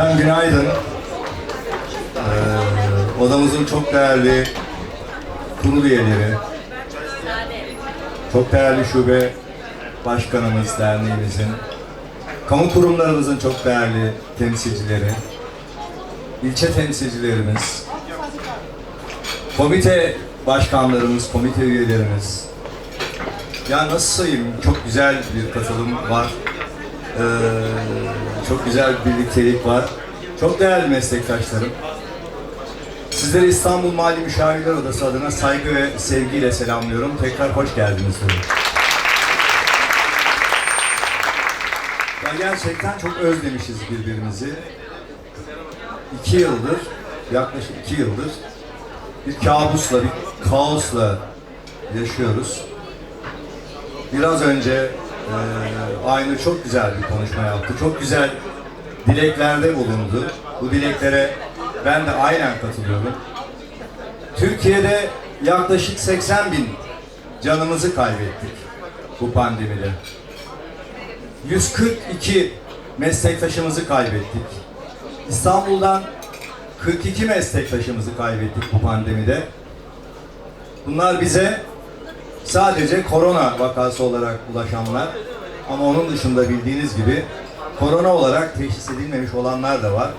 Efendim günaydın. Ee, odamızın çok değerli kurul üyeleri, çok değerli şube başkanımız derneğimizin, kamu kurumlarımızın çok değerli temsilcileri, ilçe temsilcilerimiz, komite başkanlarımız, komite üyelerimiz. Ya nasıl sayayım? Çok güzel bir katılım var. Ee, çok güzel bir birliktelik var. Çok değerli meslektaşlarım. Sizleri İstanbul Mali Müşavirler Odası adına saygı ve sevgiyle selamlıyorum. Tekrar hoş geldiniz. Ya gerçekten çok özlemişiz birbirimizi. İki yıldır, yaklaşık iki yıldır bir kabusla, bir kaosla yaşıyoruz. Biraz önce e, Aynur çok güzel bir konuşma yaptı. Çok güzel dileklerde bulundu. Bu dileklere ben de aynen katılıyorum. Türkiye'de yaklaşık 80 bin canımızı kaybettik bu pandemide. 142 meslektaşımızı kaybettik. İstanbul'dan 42 meslektaşımızı kaybettik bu pandemide. Bunlar bize sadece korona vakası olarak ulaşanlar ama onun dışında bildiğiniz gibi korona olarak teşhis edilmemiş olanlar da var.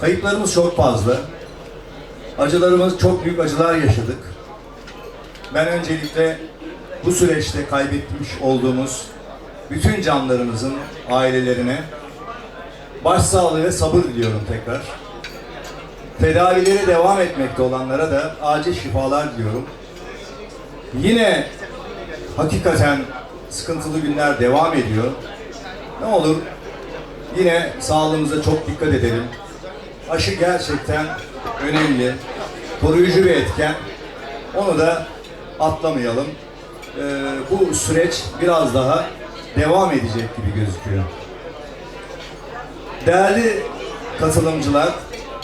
Kayıplarımız çok fazla. Acılarımız çok büyük acılar yaşadık. Ben öncelikle bu süreçte kaybetmiş olduğumuz bütün canlarımızın ailelerine başsağlığı ve sabır diliyorum tekrar. Tedavileri devam etmekte olanlara da acil şifalar diliyorum. Yine hakikaten sıkıntılı günler devam ediyor. Ne olur yine sağlığımıza çok dikkat edelim. Aşı gerçekten önemli, koruyucu bir etken. Onu da atlamayalım. Ee, bu süreç biraz daha devam edecek gibi gözüküyor. Değerli katılımcılar,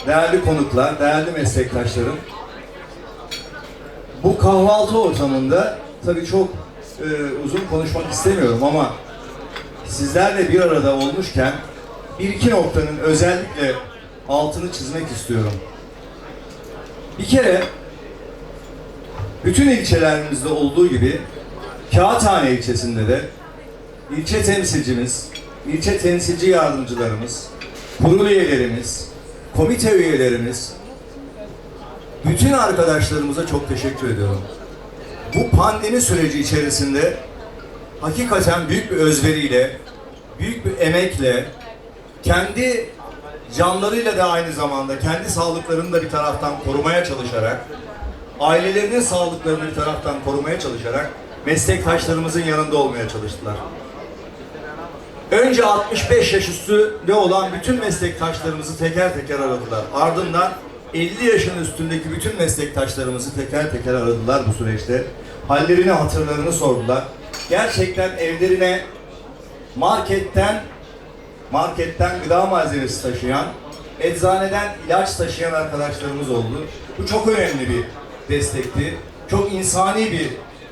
değerli konuklar, değerli meslektaşlarım, bu kahvaltı ortamında tabii çok e, uzun konuşmak istemiyorum ama sizlerle bir arada olmuşken bir iki noktanın özellikle altını çizmek istiyorum. Bir kere bütün ilçelerimizde olduğu gibi Kağıthane ilçesinde de ilçe temsilcimiz, ilçe temsilci yardımcılarımız, kurul üyelerimiz, komite üyelerimiz, bütün arkadaşlarımıza çok teşekkür ediyorum. Bu pandemi süreci içerisinde hakikaten büyük bir özveriyle, büyük bir emekle, kendi canlarıyla da aynı zamanda kendi sağlıklarını da bir taraftan korumaya çalışarak, ailelerinin sağlıklarını bir taraftan korumaya çalışarak meslektaşlarımızın yanında olmaya çalıştılar. Önce 65 yaş üstünde olan bütün meslektaşlarımızı teker teker aradılar. Ardından 50 yaşın üstündeki bütün meslektaşlarımızı teker teker aradılar bu süreçte. Hallerini, hatırlarını sordular. Gerçekten evlerine marketten marketten gıda malzemesi taşıyan, eczaneden ilaç taşıyan arkadaşlarımız oldu. Bu çok önemli bir destekti. Çok insani bir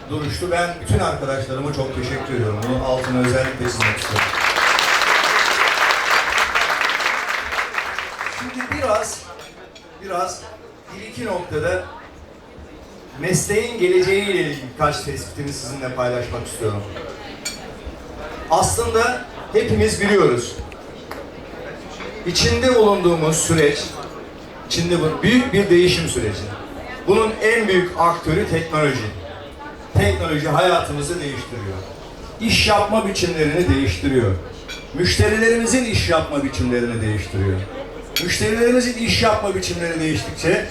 duruştu. Ben bütün arkadaşlarıma çok teşekkür ediyorum. Bunun altını özellikle çizmek istiyorum. Şimdi biraz biraz bir iki noktada mesleğin geleceğiyle ilgili birkaç tespitimi sizinle paylaşmak istiyorum. Aslında hepimiz biliyoruz. İçinde bulunduğumuz süreç, içinde bu büyük bir değişim süreci. Bunun en büyük aktörü teknoloji. Teknoloji hayatımızı değiştiriyor. İş yapma biçimlerini değiştiriyor. Müşterilerimizin iş yapma biçimlerini değiştiriyor. Müşterilerimizin iş yapma biçimleri değiştikçe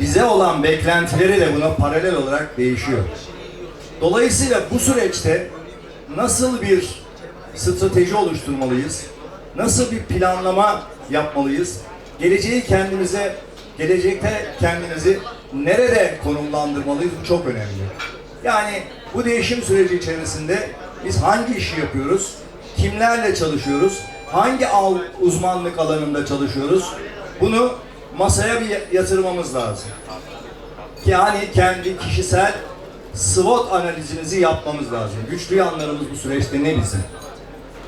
bize olan beklentileri de buna paralel olarak değişiyor. Dolayısıyla bu süreçte nasıl bir strateji oluşturmalıyız? Nasıl bir planlama yapmalıyız? Geleceği kendimize, gelecekte kendimizi nerede konumlandırmalıyız? Bu çok önemli. Yani bu değişim süreci içerisinde biz hangi işi yapıyoruz? Kimlerle çalışıyoruz? Hangi al, uzmanlık alanında çalışıyoruz? Bunu masaya bir yatırmamız lazım. Yani kendi kişisel SWOT analizimizi yapmamız lazım. Güçlü yanlarımız bu süreçte ne bizim?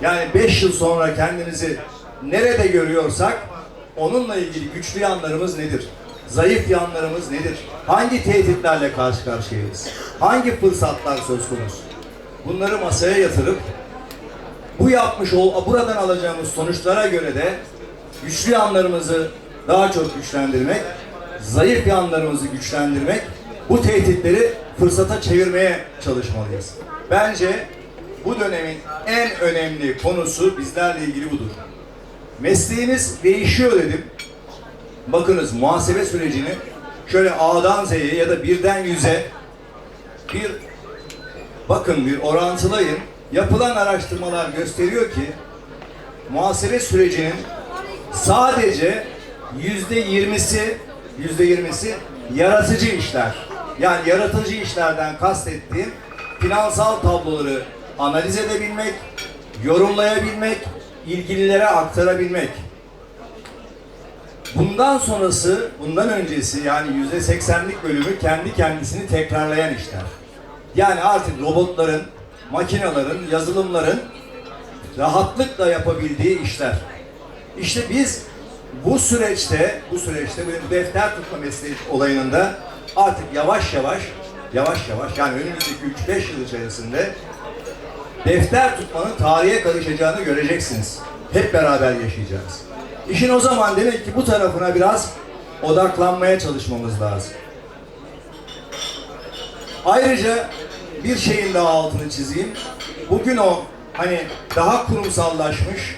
Yani 5 yıl sonra kendimizi nerede görüyorsak onunla ilgili güçlü yanlarımız nedir? Zayıf yanlarımız nedir? Hangi tehditlerle karşı karşıyayız? Hangi fırsatlar söz konusu? Bunları masaya yatırıp bu yapmış ol, buradan alacağımız sonuçlara göre de güçlü yanlarımızı daha çok güçlendirmek, zayıf yanlarımızı güçlendirmek, bu tehditleri fırsata çevirmeye çalışmalıyız. Bence bu dönemin en önemli konusu bizlerle ilgili budur. Mesleğimiz değişiyor dedim. Bakınız muhasebe sürecini şöyle A'dan Z'ye ya da birden yüze bir bakın bir orantılayın. Yapılan araştırmalar gösteriyor ki muhasebe sürecinin sadece yüzde yirmisi yüzde yirmisi yaratıcı işler. Yani yaratıcı işlerden kastettiğim finansal tabloları analiz edebilmek, yorumlayabilmek, ilgililere aktarabilmek. Bundan sonrası, bundan öncesi yani yüzde seksenlik bölümü kendi kendisini tekrarlayan işler. Yani artık robotların, makinelerin, yazılımların rahatlıkla yapabildiği işler. İşte biz bu süreçte, bu süreçte bu defter tutma mesleği olayında artık yavaş yavaş, yavaş yavaş yani önümüzdeki 3-5 yıl içerisinde defter tutmanın tarihe karışacağını göreceksiniz. Hep beraber yaşayacağız. İşin o zaman demek ki bu tarafına biraz odaklanmaya çalışmamız lazım. Ayrıca bir şeyin daha altını çizeyim. Bugün o hani daha kurumsallaşmış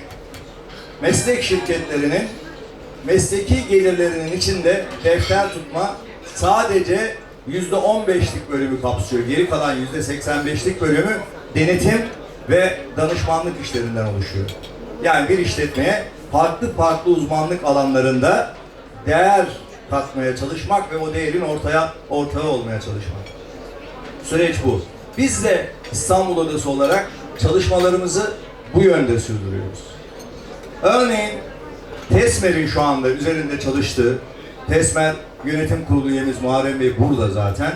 meslek şirketlerinin mesleki gelirlerinin içinde defter tutma sadece yüzde on beşlik bölümü kapsıyor. Geri kalan yüzde seksen beşlik bölümü denetim ve danışmanlık işlerinden oluşuyor. Yani bir işletmeye farklı farklı uzmanlık alanlarında değer katmaya çalışmak ve o değerin ortaya ortağı olmaya çalışmak. Süreç bu. Biz de İstanbul Odası olarak çalışmalarımızı bu yönde sürdürüyoruz. Örneğin TESMER'in şu anda üzerinde çalıştığı, TESMER Yönetim Kurulu üyemiz Muharrem Bey burada zaten.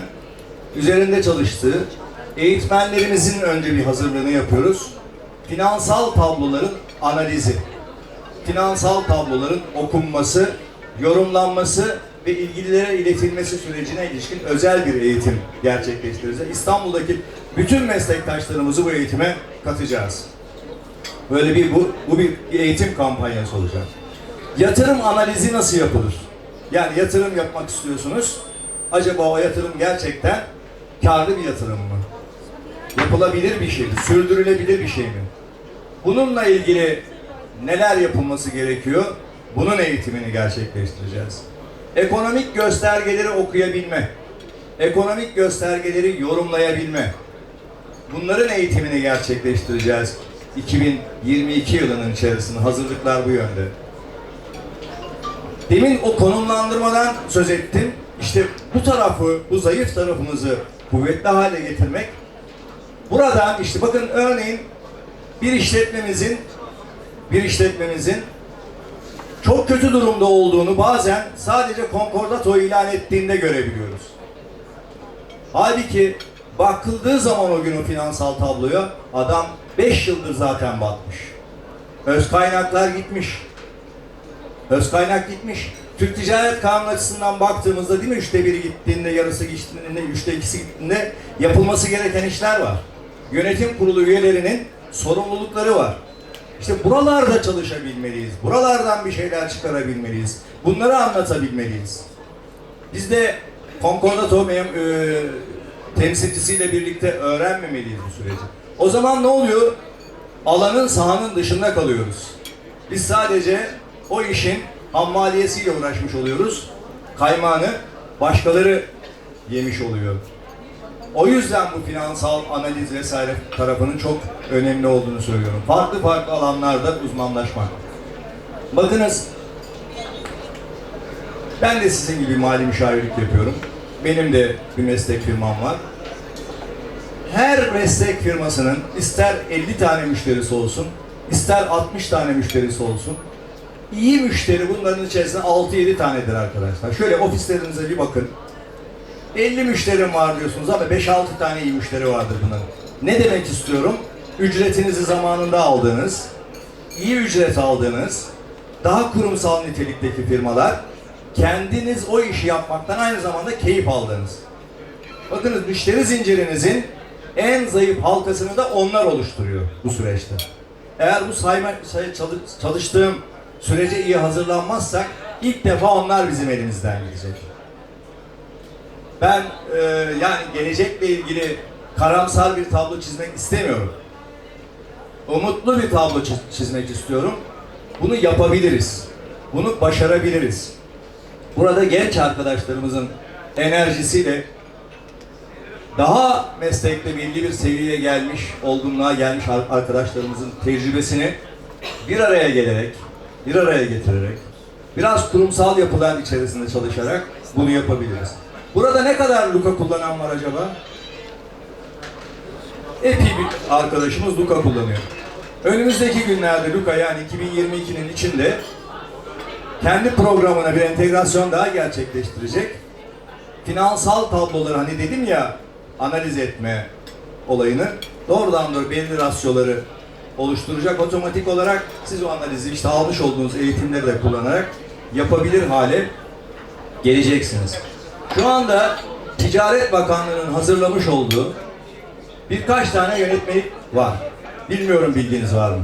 Üzerinde çalıştığı eğitmenlerimizin önce bir hazırlığını yapıyoruz. Finansal tabloların analizi, finansal tabloların okunması, yorumlanması ve ilgililere iletilmesi sürecine ilişkin özel bir eğitim gerçekleştireceğiz. İstanbul'daki bütün meslektaşlarımızı bu eğitime katacağız. Böyle bir bu, bu bir eğitim kampanyası olacak. Yatırım analizi nasıl yapılır? Yani yatırım yapmak istiyorsunuz. Acaba o yatırım gerçekten karlı bir yatırım mı? Yapılabilir bir şey mi? Sürdürülebilir bir şey mi? Bununla ilgili neler yapılması gerekiyor? Bunun eğitimini gerçekleştireceğiz. Ekonomik göstergeleri okuyabilme, ekonomik göstergeleri yorumlayabilme. Bunların eğitimini gerçekleştireceğiz. 2022 yılının içerisinde hazırlıklar bu yönde. Demin o konumlandırmadan söz ettim. İşte bu tarafı, bu zayıf tarafımızı kuvvetli hale getirmek. Buradan işte bakın örneğin bir işletmemizin bir işletmemizin çok kötü durumda olduğunu bazen sadece konkordato ilan ettiğinde görebiliyoruz. Halbuki bakıldığı zaman o gün o finansal tabloya adam 5 yıldır zaten batmış. Öz kaynaklar gitmiş. Öz kaynak gitmiş. Türk Ticaret Kanunu açısından baktığımızda değil mi üçte biri gittiğinde, yarısı gittiğinde, üçte ikisi gittiğinde yapılması gereken işler var. Yönetim kurulu üyelerinin sorumlulukları var. İşte buralarda çalışabilmeliyiz. Buralardan bir şeyler çıkarabilmeliyiz. Bunları anlatabilmeliyiz. Biz de Concordato mem- e, temsilcisiyle birlikte öğrenmemeliyiz bu süreci. O zaman ne oluyor? Alanın sahanın dışında kalıyoruz. Biz sadece o işin hammaliyesiyle uğraşmış oluyoruz. Kaymağını başkaları yemiş oluyor. O yüzden bu finansal analiz vesaire tarafının çok önemli olduğunu söylüyorum. Farklı farklı alanlarda uzmanlaşmak. Bakınız ben de sizin gibi mali müşavirlik yapıyorum. Benim de bir meslek firmam var. Her meslek firmasının ister 50 tane müşterisi olsun, ister 60 tane müşterisi olsun, iyi müşteri bunların içerisinde 6-7 tanedir arkadaşlar. Şöyle ofislerinize bir bakın. 50 müşterim var diyorsunuz ama 5-6 tane iyi müşteri vardır bunların. Ne demek istiyorum? Ücretinizi zamanında aldığınız, iyi ücret aldığınız, daha kurumsal nitelikteki firmalar kendiniz o işi yapmaktan aynı zamanda keyif aldınız. Bakınız müşteri zincirinizin en zayıf halkasını da onlar oluşturuyor bu süreçte. Eğer bu sayma, say- çalı- çalıştığım sürece iyi hazırlanmazsak ilk defa onlar bizim elimizden gidecek. Ben e, yani gelecekle ilgili karamsar bir tablo çizmek istemiyorum. Umutlu bir tablo çiz- çizmek istiyorum. Bunu yapabiliriz. Bunu başarabiliriz. Burada genç arkadaşlarımızın enerjisiyle daha meslekte belli bir seviyeye gelmiş, olgunluğa gelmiş ar- arkadaşlarımızın tecrübesini bir araya gelerek, bir araya getirerek, biraz kurumsal yapılar içerisinde çalışarak bunu yapabiliriz. Burada ne kadar Luka kullanan var acaba? Epey bir arkadaşımız Luka kullanıyor. Önümüzdeki günlerde Luka yani 2022'nin içinde kendi programına bir entegrasyon daha gerçekleştirecek. Finansal tabloları hani dedim ya analiz etme olayını doğrudan doğru belli rasyoları oluşturacak. Otomatik olarak siz o analizi işte almış olduğunuz eğitimleri de kullanarak yapabilir hale geleceksiniz. Şu anda Ticaret Bakanlığı'nın hazırlamış olduğu birkaç tane yönetmelik var. Bilmiyorum bilginiz var mı?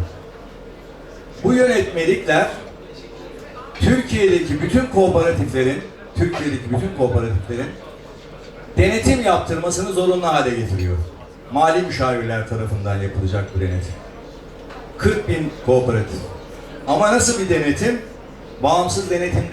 Bu yönetmelikler Türkiye'deki bütün kooperatiflerin, Türkiye'deki bütün kooperatiflerin denetim yaptırmasını zorunlu hale getiriyor. Mali müşavirler tarafından yapılacak bu denetim. 40 bin kooperatif. Ama nasıl bir denetim? Bağımsız denetim